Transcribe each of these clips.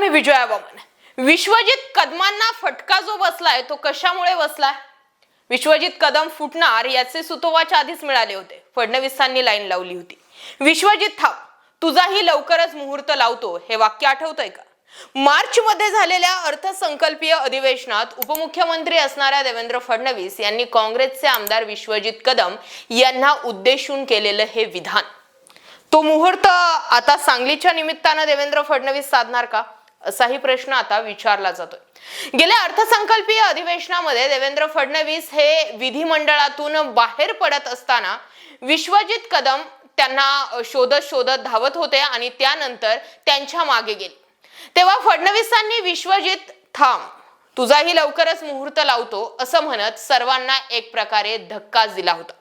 मी विजया वामन विश्वजित कदमांना फटका जो बसलाय तो कशामुळे बसलाय? विश्वजित कदम फुटणार याचे सुतोवाच आधीच मिळाले होते. फडणवीसांनी लाईन लावली होती. विश्वजित थांब. तुझाही लवकरच मुहूर्त लावतो हे वाक्य आठवतंय का? मार्च मध्ये झालेल्या अर्थसंकल्पीय अधिवेशनात उपमुख्यमंत्री असणाऱ्या देवेंद्र फडणवीस यांनी काँग्रेसचे आमदार विश्वजित कदम यांना उद्देशून केलेलं हे विधान. तो मुहूर्त आता सांगलीच्या निमित्तानं देवेंद्र फडणवीस साधणार का? असाही प्रश्न आता विचारला जातोय. गेल्या अर्थसंकल्पीय अधिवेशनामध्ये देवेंद्र फडणवीस हे विधिमंडळातून बाहेर पडत असताना विश्वजित कदम त्यांना शोधत शोधत धावत होते आणि त्यानंतर त्यांच्या मागे गेले. तेव्हा फडणवीसांनी विश्वजित थांब तुझाही लवकरच मुहूर्त लावतो असं म्हणत सर्वांना एक प्रकारे धक्काच दिला होता.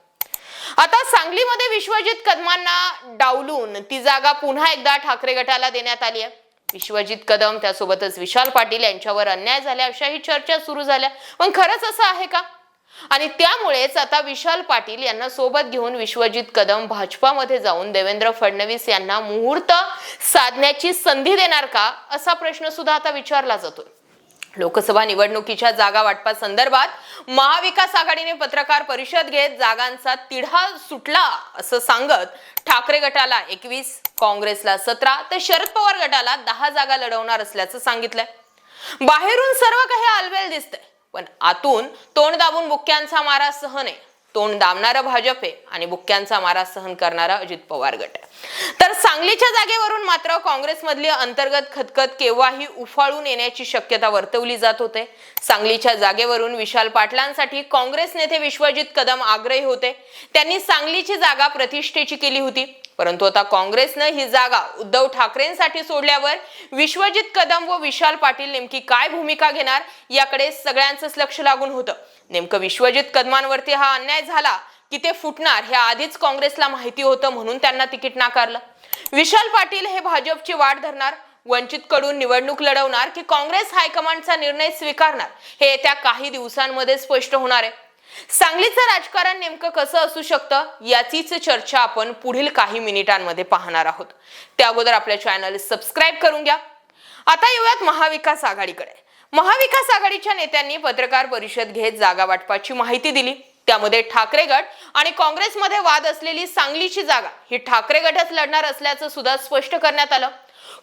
आता सांगलीमध्ये विश्वजित कदमांना डावलून ती जागा पुन्हा एकदा ठाकरे गटाला देण्यात आली आहे. विश्वजित कदम त्यासोबतच विशाल पाटील यांच्यावर अन्याय झाल्या अशाही चर्चा सुरू झाल्या. पण खरंच असं आहे का? आणि त्यामुळेच आता विशाल पाटील यांना सोबत घेऊन विश्वजित कदम भाजपामध्ये जाऊन देवेंद्र फडणवीस यांना मुहूर्त साधण्याची संधी देणार का? असा प्रश्न सुद्धा आता विचारला जातोय. लोकसभा निवडणुकीच्या जागा वाटपासंदर्भात महाविकास आघाडीने पत्रकार परिषद घेत जागांचा तिढा सुटला असं सांगत ठाकरे गटाला एकवीस काँग्रेसला सतरा तर शरद पवार गटाला दहा जागा लढवणार असल्याचं सांगितलंय. बाहेरून सर्व काही आलबेल दिसतंय पण आतून तोंड दाबून बुक्क्यांचा मारा सहन आहे. तोंड दामणारं भाजप आहे आणि बुक्क्यांचा मारा सहन करणारा अजित पवार गट आहे. तर सांगलीच्या जागेवरून मात्र काँग्रेसमधली अंतर्गत खतखत केव्हाही उफाळून येण्याची शक्यता वर्तवली जात होते. सांगलीच्या जागेवरून विशाल पाटलांसाठी काँग्रेस नेते विश्वजित कदम आग्रही होते. त्यांनी सांगलीची जागा प्रतिष्ठेची केली होती. परंतु आता काँग्रेसनं ही जागा उद्धव ठाकरेंसाठी सोडल्यावर विश्वजित कदम व विशाल पाटील नेमकी काय भूमिका घेणार याकडे सगळ्यांचंच लक्ष लागून होतं. नेमकं विश्वजित कदमांवरती हा अन्याय झाला की ते फुटणार हे आधीच काँग्रेसला माहिती होतं म्हणून त्यांना तिकीट नाकारलं. विशाल पाटील हे भाजपची वाट धरणार वंचित कडून निवडणूक लढवणार की काँग्रेस हायकमांडचा निर्णय स्वीकारणार हे येत्या काही दिवसांमध्ये स्पष्ट होणार आहे. सांगलीचं राजकारण नेमकं कसं असू शकतं याचीच चर्चा आपण पुढील काही मिनिटांमध्ये पाहणार आहोत. त्या अगोदर आपल्या चॅनल सबस्क्राईब करून घ्या. आता येऊयात महाविकास आघाडीकडे. महाविकास आघाडीच्या नेत्यांनी पत्रकार परिषद घेत जागा वाटपाची माहिती दिली. त्यामध्ये ठाकरे गट आणि काँग्रेसमध्ये वाद असलेली सांगलीची जागा ही ठाकरे गटच लढणार असल्याचं सुद्धा स्पष्ट करण्यात आलं.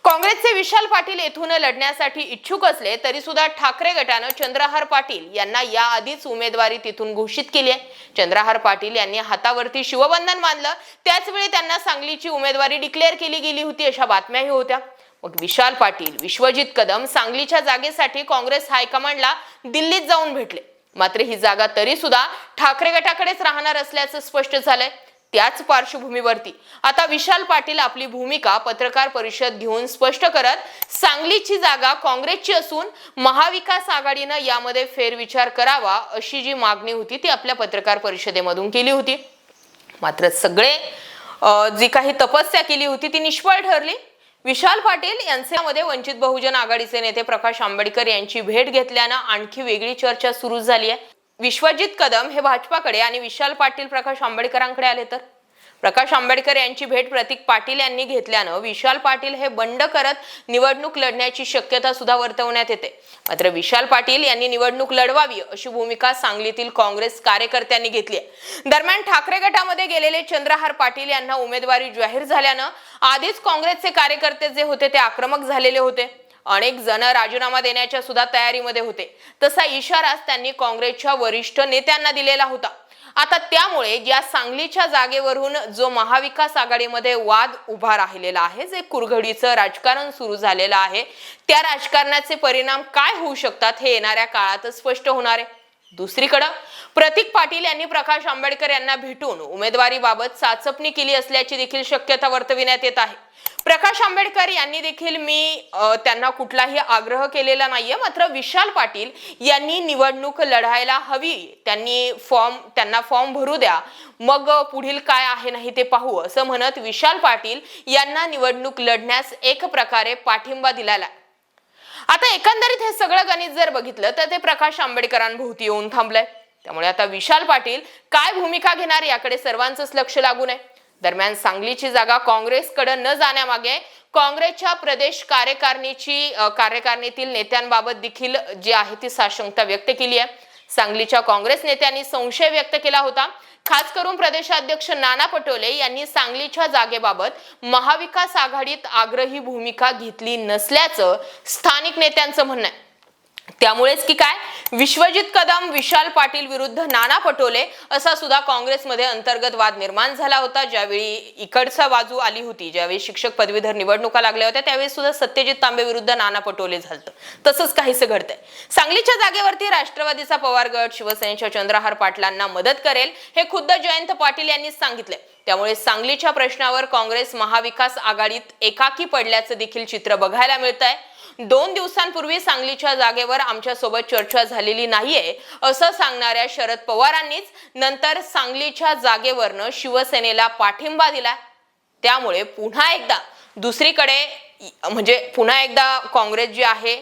काँग्रेसचे विशाल पाटील येथून लढण्यासाठी इच्छुक असले तरी सुद्धा ठाकरे गटानं चंद्रहार पाटील यांना याआधीच उमेदवारी तिथून घोषित केली आहे. चंद्रहार पाटील यांनी हातावरती शिवबंधन मानलं त्याच वेळी त्यांना सांगलीची उमेदवारी डिक्लेअर केली गेली होती अशा बातम्याही होत्या. मग विशाल पाटील विश्वजित कदम सांगलीच्या जागेसाठी काँग्रेस हायकमांडला दिल्लीत जाऊन भेटले. मात्र ही जागा तरी सुद्धा ठाकरे गटाकडेच राहणार असल्याचं स्पष्ट झालंय. त्याच पार्श्वभूमीवरती आता विशाल पाटील आपली भूमिका पत्रकार परिषद घेऊन स्पष्ट करत सांगलीची जागा काँग्रेसची असून महाविकास आघाडीनं यामध्ये फेरविचार करावा अशी जी मागणी होती ती आपल्या पत्रकार परिषदेमधून केली होती. मात्र सगळे जी काही तपस्या केली होती ती निष्फळ ठरली. विशाल पाटील यांच्यामध्ये वंचित बहुजन आघाडीचे नेते प्रकाश आंबेडकर यांची भेट घेतल्यानं आणखी वेगळी चर्चा सुरू झाली आहे. विश्वजित कदम हे भाजपाकडे आणि विशाल पाटील प्रकाश आंबेडकरांकडे आले तर? प्रकाश आंबेडकर यांची भेट प्रतीक पाटील यांनी घेतल्यानं विशाल पाटील हे बंड करत निवडणूक लढण्याची शक्यता सुद्धा वर्तवण्यात येते. मात्र विशाल पाटील यांनी निवडणूक लढवावी अशी भूमिका सांगलीतील काँग्रेस कार्यकर्त्यांनी घेतली आहे. दरम्यान ठाकरे गटामध्ये गेलेले चंद्रहार पाटील यांना उमेदवारी जाहीर झाल्यानं आधीच काँग्रेसचे कार्यकर्ते जे होते ते आक्रमक झालेले होते. अनेक जण राजीनामा देण्याच्या सुद्धा तयारीमध्ये होते. तसा इशाराच त्यांनी काँग्रेसच्या वरिष्ठ नेत्यांना दिलेला होता. आता त्यामुळे या सांगलीच्या जागेवरून जो महाविकास आघाडीमध्ये वाद उभा राहिलेला आहे जे कुरघडीचं राजकारण सुरू झालेलं आहे त्या राजकारणाचे परिणाम काय होऊ शकतात हे येणाऱ्या काळातच स्पष्ट होणार आहे. दुसरीकडं प्रतीक पाटील यांनी प्रकाश आंबेडकर यांना भेटून उमेदवारीबाबत चाचपणी केली असल्याची देखील शक्यता वर्तविण्यात येत आहे. प्रकाश आंबेडकर यांनी देखील मी त्यांना कुठलाही आग्रह केलेला नाहीये मात्र विशाल पाटील यांनी निवडणूक लढायला हवी. त्यांनी फॉर्म त्यांना फॉर्म भरू द्या. मग पुढील काय आहे नाही ते पाहू असं म्हणत विशाल पाटील यांना निवडणूक लढण्यास एक प्रकारे पाठिंबा दिलेला आहे. आता एकंदरीत हे सगळं गणित जर बघितलं तर ते प्रकाश आंबेडकरांभोवती येऊन थांबलंय. त्यामुळे आता विशाल पाटील काय भूमिका घेणार याकडे सर्वांचंच लक्ष लागून आहे. दरम्यान सांगलीची जागा काँग्रेसकडे न जाण्यामागे काँग्रेसच्या प्रदेश कार्यकारिणीची कार्यकारिणीतील नेत्यांबाबत देखील जी आहे ती साशंकता व्यक्त केली आहे. सांगलीच्या काँग्रेस नेत्यांनी संशय व्यक्त केला होता. खास करून प्रदेशाध्यक्ष नाना पटोले यांनी सांगलीच्या जागेबाबत महाविकास आघाडीत आग्रही भूमिका घेतली नसल्याचं स्थानिक नेत्यांचं म्हणणं आहे. त्यामुळेच की काय? विश्वजित कदम विशाल पाटील विरुद्ध नाना पटोले असा सुद्धा काँग्रेसमध्ये अंतर्गत वाद निर्माण झाला होता. ज्यावेळी इकडचा बाजू आली होती ज्यावेळी शिक्षक पदवीधर निवडणुका लागल्या होत्या त्यावेळी सुद्धा सत्यजित तांबे विरुद्ध नाना पटोले झालं तसंच काहीसं घडतंय. सांगलीच्या जागेवरती राष्ट्रवादीचा पवार गट शिवसेनेच्या चंद्रहार पाटलांना मदत करेल हे खुद्द जयंत पाटील यांनी सांगितलंय. त्यामुळे सांगलीच्या प्रश्नावर काँग्रेस महाविकास आघाडीत एकाकी पडल्याचं देखील चित्र बघायला मिळत आहे दोन दिवसांपूर्वी सांगलीच्या जागेवर आमच्यासोबत चर्चा झालेली नाहीये असं सांगणाऱ्या शरद पवारांनीच नंतर सांगलीच्या जागेवरनं शिवसेनेला पाठिंबा दिला त्यामुळे पुन्हा एकदा दुसरीकडे म्हणजे पुन्हा एकदा काँग्रेस जी आहे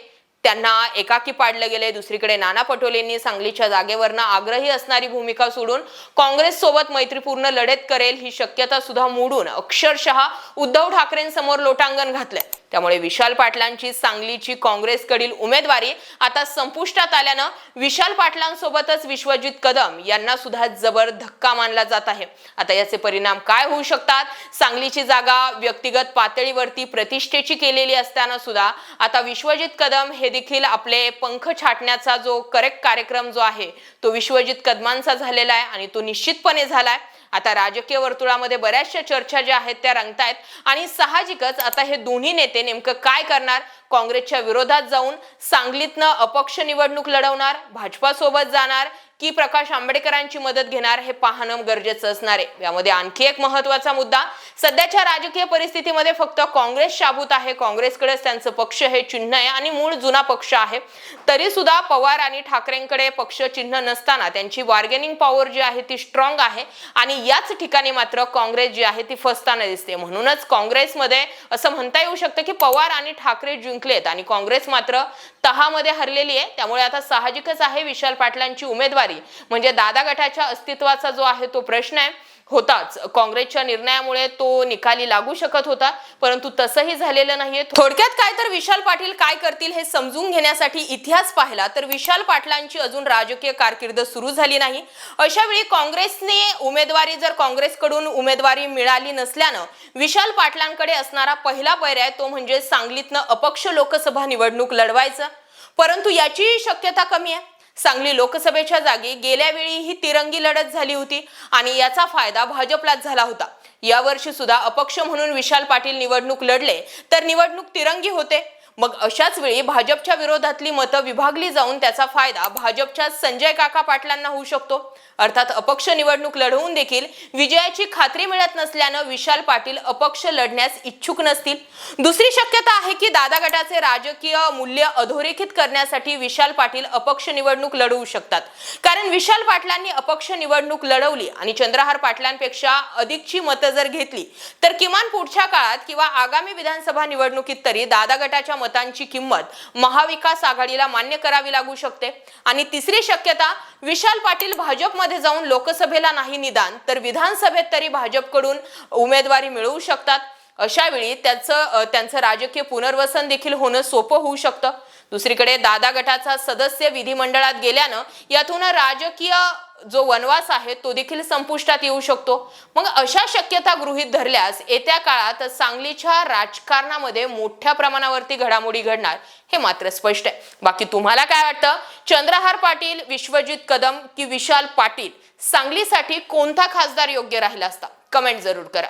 त्यांना एकाकी पाडलं गेले दुसरीकडे नाना पटोलेंनी सांगलीच्या जागेवरनं आग्रही असणारी भूमिका सोडून काँग्रेस सोबत मैत्रीपूर्ण लढत करेल ही शक्यता सुद्धा मोडून अक्षरशः उद्धव ठाकरेंसमोर लोटांगण घातलंय. त्यामुळे विशाल पाटलांची सांगलीची काँग्रेसकडील उमेदवारी आता संपुष्टात आल्यानं विशाल पाटलांसोबतच विश्वजित कदम यांना सुद्धा जबर धक्का मानला जात आहे. आता याचे परिणाम काय होऊ शकतात? सांगलीची जागा व्यक्तिगत पातळीवरती प्रतिष्ठेची केलेली असताना सुद्धा आता विश्वजित कदम हे देखील आपले पंख छाटण्याचा जो करेक्ट कार्यक्रम जो आहे तो विश्वजित कदमांचा झालेला आहे आणि तो निश्चितपणे झालाय. आता राजकीय वर्तुळामध्ये बऱ्याचशा चर्चा ज्या आहेत त्या रंगतायत. आणि साहजिकच आता हे दोन्ही नेते नेमकं काय करणार? काँग्रेसच्या विरोधात जाऊन सांगलीतनं अपक्ष निवडणूक लढवणार भाजपासोबत जाणार की प्रकाश आंबेडकरांची मदत घेणार हे पाहणं गरजेचं असणार आहे. यामध्ये आणखी एक महत्त्वाचा मुद्दा सध्याच्या राजकीय परिस्थितीमध्ये फक्त काँग्रेस शाबूत आहे. काँग्रेसकडेच त्यांचं पक्ष हे चिन्ह आहे आणि मूळ जुना पक्ष आहे. तरी सुद्धा पवार आणि ठाकरेंकडे पक्ष चिन्ह नसताना त्यांची बार्गेनिंग पॉवर जी आहे ती स्ट्रॉंग आहे आणि याच ठिकाणी मात्र काँग्रेस जी आहे ती फसताना दिसते. म्हणूनच काँग्रेसमध्ये असं म्हणता येऊ शकतं की पवार आणि ठाकरे जिंकलेत आणि काँग्रेस मात्र तहामध्ये हरलेली आहे. त्यामुळे आता साहजिकच आहे विशाल पाटलांची उमेदवारी. म्हणजे दादा गटाच्या अस्तित्वाचा जो आहे तो प्रश्न आहे होताच. काँग्रेसच्या निर्णयामुळे तो निकाली लागू शकत होता परंतु तसंही झालेलं नाहीये. थोडक्यात काय तर विशाल पाटील काय करतील हे समजून घेण्यासाठी इतिहास पाहिला तर विशाल पाटलांची अजून राजकीय कारकीर्द सुरू झाली नाही. अशा वेळी काँग्रेसने उमेदवारी जर काँग्रेसकडून उमेदवारी मिळाली नसल्यानं विशाल पाटलांकडे असणारा पहिला पर्याय तो म्हणजे सांगलीतनं अपक्ष लोकसभा निवडणूक लढवायचं. परंतु याची शक्यता कमी आहे. सांगली लोकसभेच्या जागी गेल्या वेळी ही तिरंगी लढत झाली होती आणि याचा फायदा भाजपलाच झाला होता. यावर्षी सुद्धा अपक्ष म्हणून विशाल पाटील निवडणूक लढले तर निवडणूक तिरंगी होते. मग अशाच वेळी भाजपच्या विरोधातली मतं विभागली जाऊन त्याचा फायदा भाजपच्या संजय काका पाटलांना होऊ शकतो. अर्थात अपक्ष निवडणूक लढवून देखील विजयाची खात्री मिळत नसल्यानं विशाल पाटील अपक्ष लढण्यास इच्छुक नसतील. दुसरी शक्यता आहे की दादा गटाचे राजकीय मूल्य अधोरेखित करण्यासाठी विशाल पाटील अपक्ष निवडणूक लढवू शकतात. कारण विशाल पाटलांनी अपक्ष निवडणूक लढवली आणि चंद्रहार पाटलांपेक्षा अधिकची मतं जर घेतली तर किमान पुढच्या काळात किंवा आगामी विधानसभा निवडणुकीत तरी दादा गटाच्या मतांची किंमत महाविकास आघाडीला मान्य करावी लागू शकते. आणि तिसरी शक्यता विशाल पाटील भाजपमध्ये जाऊन लोकसभेला नाही निदान तर विधानसभेत तरी भाजपकडून उमेदवारी मिळवू शकतात. अशा वेळी त्याचं त्यांचं राजकीय पुनर्वसन देखील होणं सोपं होऊ शकतं. दुसरीकडे दादा गटाचा सदस्य विधिमंडळात गेल्यानं यातून राजकीय जो वनवास आहे तो देखील संपुष्टात येऊ शकतो. मग अशा शक्यता गृहीत धरल्यास येत्या काळात सांगलीच्या राजकारणामध्ये मोठ्या प्रमाणावरती घडामोडी घडणार हे मात्र स्पष्ट आहे. बाकी तुम्हाला काय वाटतं? चंद्रहार पाटील विश्वजित कदम की विशाल पाटील सांगलीसाठी कोणता खासदार योग्य राहिला असता? कमेंट जरूर करा.